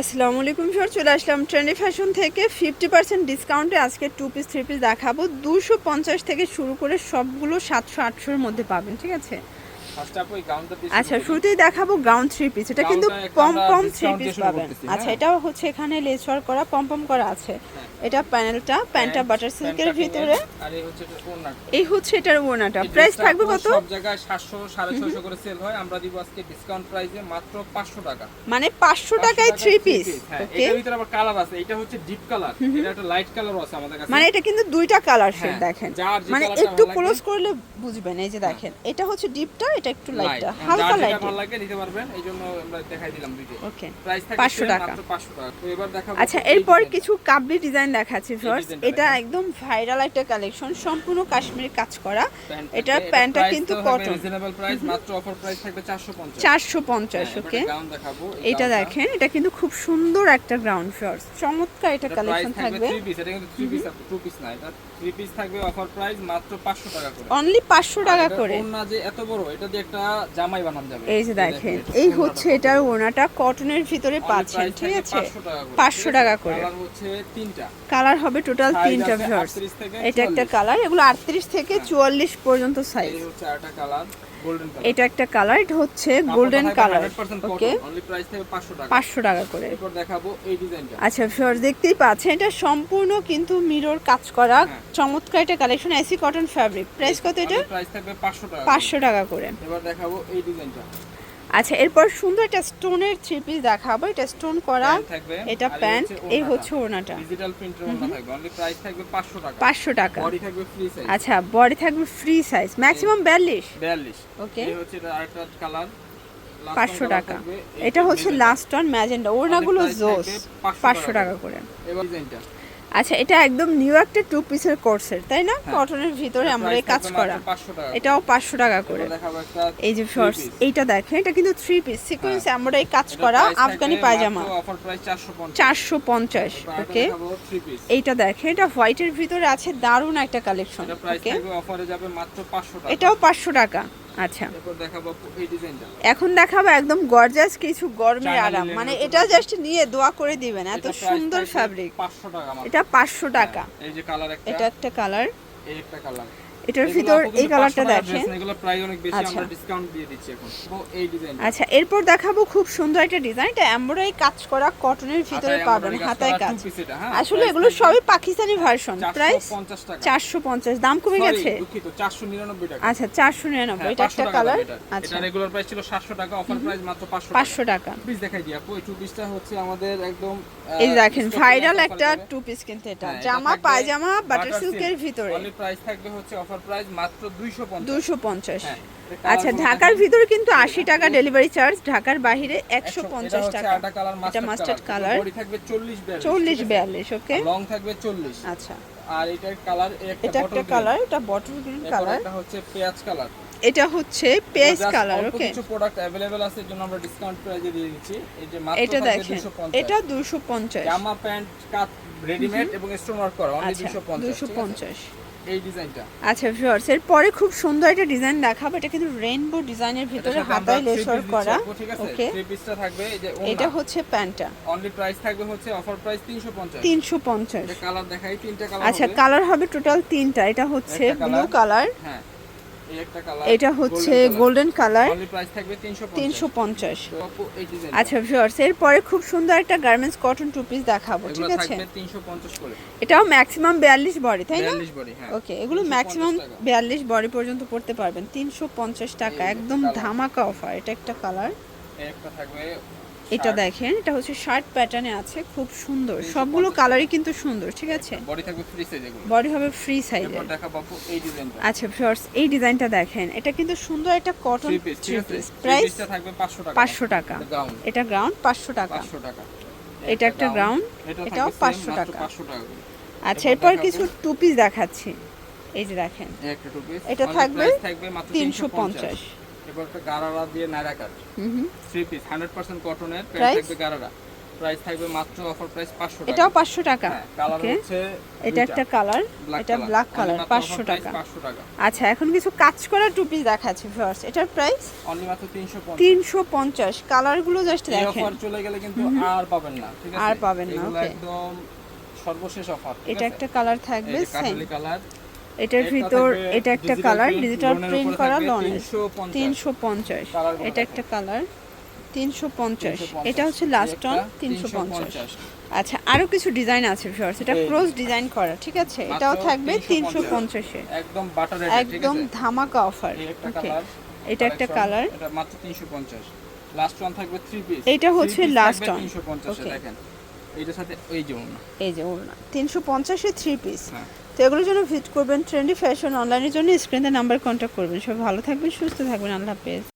আসসালামু আলাইকুম স্যার চলে আসলাম ট্রেন্ডি ফ্যাশন থেকে। ফিফটি পার্সেন্ট ডিসকাউন্টে আজকে টু পিস থ্রি পিস দেখাবো। দুশো পঞ্চাশ থেকে শুরু করে সবগুলো সাতশো, আটশোর মধ্যে পাবেন, ঠিক আছে? আচ্ছা শুরুতেই দেখাবো গাউন থ্রি পিস এটা কিন্তু পম পম থ্রি পিস পাবেন। আচ্ছা হ্যাঁ। এটাও হচ্ছে এখানে লেস ওয়ার্ক করা পম পম করা আছে। এটা প্যানেলটা প্যান্টটা বাটার pant সিল্কের ভিতরে। আর এই হচ্ছে এটা ওড়নাটা। এই হচ্ছে এটার ওনাটা প্রাইস থাকবে কত? সব জায়গায় 700 650 করে সেল হয়। আমরা দিব আজকে ডিসকাউন্ট প্রাইসে মাত্র 500 টাকা। মানে পাঁচশো টাকায় থ্রি পিস হ্যাঁ ওকে এটার ভিতরে আবার কালার আছে। এটা হচ্ছে ডিপ কালার এটা একটা লাইট কালারও আছে আমাদের কাছে। মানে এটা কিন্তু দুইটা কালার শেড হ্যাঁ, দেখেন। মানে একটু ক্লোজ করলে বুঝবেন এই যে দেখেন। এটা হচ্ছে ডিপটা এটা একটু লাইটটা হালকা লাইট ভালো লাগে নিতে পারবেন এই জন্য আমরা দেখাই দিলাম দুইটা। ওকে প্রাইস থাকে 500 টাকা। 500 টাকা। তো এবার দেখাবো আচ্ছা এরপর কিছু কাবলি ডিজাইন দেখাচ্ছি ফার্স্ট এটা একদম ভাইরাল একটা কালেকশন সম্পূর্ণ কাশ্মীরি কাজ করা। এটা প্যান্টটা কিন্তু কটন রিজনেবল প্রাইস মাত্র অফার প্রাইস থাকবে 450 চারশো পঞ্চাশ হ্যাঁ, ওকে এবারে দেখাবো, এটা দেখেন এটা কিন্তু খুব সুন্দর একটা গ্রাউন্ড ফ্লোর চমৎকার এটা কালেকশন থাকবে থাকবে। 3 piece, এটা কিন্তু 3 piece আছে, 2 piece না, এটা 3 piece থাকবে অফার প্রাইস মাত্র 500 টাকা করে। অনলি পাঁচশো আর টাকা করে। যে এত বড়, এটা একটা জামাই বানানো যাবে। এই যে দেখেন এটা এই হচ্ছে এটার ওনাটা কটনের ভিতরে পাচ্ছেন ঠিক আছে 500 টাকা করে, 500 ঠিক আছে? টাকা করে। Colour হচ্ছে তিনটা। কালার হবে টোটাল তিনটা ভিউয়ার্স এটা একটা কালার এগুলো আটত্রিশ থেকে চুয়াল্লিশ পর্যন্ত সাইজ এই হচ্ছে আরেকটা কালার, এটা একটা কালার এটা হচ্ছে golden colour okay only price থাকবে 500 টাকা। পাঁচশো টাকা করে। আচ্ছা ভিউয়ার্স দেখতেই পাচ্ছেন এটা সম্পূর্ণ কিন্তু মিরর কাজ করা হ্যাঁ। চমৎকার একটা collection AC cotton fabric price কত এটা Only price থাকবে 500 টাকা। পাঁচশো টাকা করে এবার দেখাবো এই ডিজাইনটা। আচ্ছা এরপর সুন্দর একটা স্টোনের থ্রি পিস দেখাবো। এটা স্টোন করা এটা প্যান্ট হচ্ছে এই। হচ্ছে ওনাটা ডিজিটাল প্রিন্টের ওড়না থাকবে। অনলি প্রাইস থাকবে 500 টাকা। পাঁচশো টাকা। বডি থাকবে ফ্রি সাইজ আচ্ছা বডি থাকবে ফ্রি সাইজ ম্যাক্সিমাম বিয়াল্লিশ। 42 ওকে এই হচ্ছে এটা আরেকটা কালার পাঁচশো টাকা। এটা হচ্ছে লাস্ট অন ম্যাজেন্ডা price জোস 500 পাঁচশো টাকা। টাকা করে। এবার ডিজাইনটা। আচ্ছা এটা একদম নিউ একটা টু পিসের কোর্সের তাই না? হ্যাঁ। কটনের ভিতরে আমরা এই কাজ করা। এটাও পাঁচশো টাকা করে। এই যে শর্টস এইটা দেখেন এটা কিন্তু থ্রি পিস সিকোয়েন্স হ্যাঁ। আমরা এই কাজ করা আফগানি পায়জামা। অফার প্রাইস 450 চারশো পঞ্চাশ। ওকে এইটা দেখেন এটা হোয়াইটের ভিতরে আছে দারুণ একটা কালেকশন ওকে থাকবে অফারে যাবে মাত্র 500 এটাও পাঁচশো টাকা। আচ্ছা। এখন দেখাবো একদম গর্জাস কিছু গরমের আরাম। মানে এটা জাস্ট নিয়ে দোয়া করে দিবেন এত সুন্দর ফ্যাব্রিক 500 টাকা মাত্র। এটা পাঁচশো টাকা। হ্যাঁ, এই যে কালার এটা একটা কালার এই একটা কালার এটার ভিতর এই কালারটা দেখেন। এগুলো প্রাইস অনেক বেশি আচ্ছা। আমরা ডিসকাউন্ট দিয়ে দিচ্ছি এখন। তো এই ডিজাইন আচ্ছা এরপর দেখাবো খুব সুন্দর একটা ডিজাইন এটা এমব্রয়ডারি কাজ করা কটনের ভিতরে পাবেন হাতায় কাজ। হ্যাঁ, আসলে এগুলো সবই পাকিস্তানি ভার্সন প্রাইস 450 টাকা। চারশো পঞ্চাশ দাম কমে গেছে? দুঃখিত 499 টাকা। আচ্ছা চারশো নিরানব্বই হ্যাঁ, এটা একটা কালার আচ্ছা এটা। রেগুলার প্রাইস ছিল 700 টাকা অফার প্রাইস মাত্র 500 টাকা। পাঁচশো টাকা। পিস দেখাই দিই আপু এই টু পিসটা হচ্ছে আমাদের একদম এই দেখেন ভাইরাল একটা টু পিস কিন্তু এটা। জামা পায়জামা বাটার সিল্কের ভিতরে। অনলি প্রাইস থাকবে হচ্ছে অফার প্রাইস মাত্র 250 দুশো পঞ্চাশ হ্যাঁ, এটা আচ্ছা colour ঢাকার গুলো ভিতরে কিন্তু আশি টাকা ডেলিভারি চার্জ ঢাকার বাইরে একশো একশো- এটা পঞ্চাশ হচ্ছে টাকা আটা কালার এটা মাস্টার্ড কালার বডি থাকবে 40 42 চল্লিশ বিয়াল্লিশ ওকে লং থাকবে 40 আচ্ছা আর এটার কালার এটা একটা কালার এটা বটল গ্রিন কালার এটা হচ্ছে পেঁয়াজ কালার এটা হচ্ছে পেজ Just কালার অল্প ওকে কিছু প্রোডাক্ট अवेलेबल আছে এর জন্য আমরা ডিসকাউন্ট প্রাইসে দিয়ে দিচ্ছি এই যে মাত্র এটা থাকবে দেখেন 250 এটা দুশো পঞ্চাশ জামা প্যান্ট কাট রেডিমেড এবং স্টোন ওয়ার্ক করা অনলি আচ্ছা 250 এই ডিজাইনটা। আচ্ছা ভিউয়ার্স এর পরে খুব সুন্দর একটা ডিজাইন দেখাবো। এটা কিন্তু রেইনবো ডিজাইনের ভিতরে হাতায় লেসর করা। ওকে থ্রি পিসটা থাকবে এই যে এটা হচ্ছে প্যান্টটা অনলি প্রাইস থাকবে হচ্ছে অফার প্রাইস 350 তিনশো পঞ্চাশ। এটা কালার দেখাই তিনটা কালার আচ্ছা কালার হবে টোটাল তিনটা। এটা হচ্ছে ব্লু কালার হ্যাঁ। কালার এটা হচ্ছে গোল্ডেন কালার অনলি প্রাইস থাকবে 350 তিনশো পঞ্চাশ। আচ্ছা ভিউয়ার্স এর পরে খুব সুন্দর একটা গার্মেন্টস কটন টু পিস দেখাবো ঠিক আছে? থাকবে 350 করে। এটাও ম্যাক্সিমাম বিয়াল্লিশ বডি তাই না? 42 বডি হ্যাঁ। ওকে এগুলো ম্যাক্সিমাম বিয়াল্লিশ বডি পর্যন্ত পড়তে পারবেন। তিনশো পঞ্চাশ টাকা একদম ধামাকা অফার এটা একটা কালার একটা থাকবে এটা দেখেন এটা হচ্ছে শার্ট প্যাটার্নে আছে খুব সুন্দর। সবগুলো কালারই কিন্তু সুন্দর ঠিক আছে? বডি থাকবে ফ্রি সাইজ বডি হবে ফ্রি পাবো এই ডিজাইনটা আচ্ছা ভিউয়ার্স এই ডিজাইনটা দেখেন এটা কিন্তু সুন্দর একটা কটন পিস প্রাইস থাকবে 500 টাকা। পাঁচশো টাকা। এটা গ্রাউন্ড পাঁচশো টাকা। 500 টাকা। এটা একটা এটা এটাও 500 টাকা। 500 টাকা আচ্ছা এরপর কিছু টু পিস দেখাচ্ছি। এই যে দেখেন। এই একটা টু পিস এটা থাকবে থাকবে মাত্র তিনশো 350 একটা গারারা দিয়ে নাইরা হুম থ্রি পিস 100% কটনের প্যান্ট থাকবে গারারা। প্রাইস থাকবে মাত্র অফার প্রাইস 500 টাকা। এটাও পাঁচশো টাকা? হ্যাঁ কালার হচ্ছে এটা একটা কালার এটা ব্ল্যাক কালার পাঁচশো টাকা। 500 টাকা। আচ্ছা এখন কিছু কাজ করা টু পিস দেখাচ্ছি ফার্স্ট এটার প্রাইস অনলি মাত্র 350 তিনশো পঞ্চাশ। কালারগুলো জাস্ট দেখেন। অফার চলে গেলে কিন্তু আর পাবেন না ঠিক আছে? আর পাবেন না, একদম সর্বশেষ অফার এটা একটা কালার থাকবে সেম কালার এটার ভিতর এটা একটা কালার ডিজিটাল প্রিন্ট করা লনের তিনশো পঞ্চাশ এটা একটা কালার তিনশো পঞ্চাশ। এটা হচ্ছে লাস্ট অন তিনশো পঞ্চাশ। আচ্ছা আরও কিছু ডিজাইন আছে ফিওর্স এটা। ক্রস ডিজাইন করা ঠিক আছে? এটাও থাকবে তিনশো পঞ্চাশে। একদম বাটার একদম ধামাকা অফার ওকে এটা একটা কালার এটা মাত্র 350 লাস্ট ওয়ান থাকবে 3 পিস এইটা হচ্ছে last one. 350 Okay. দেখেন। সাথে এই যে ওড়না। এই যে ওড়না। তিনশো পঞ্চাশে থ্রি পিস তো এগুলোর জন্য ভিজিট করবেন ট্রেন্ডি ফ্যাশন অনলাইনের জন্য স্ক্রিনে নাম্বার কন্ট্যাক্ট করবেন। সব ভালো থাকবেন সুস্থ থাকবেন। আল্লাহ হাফেজ।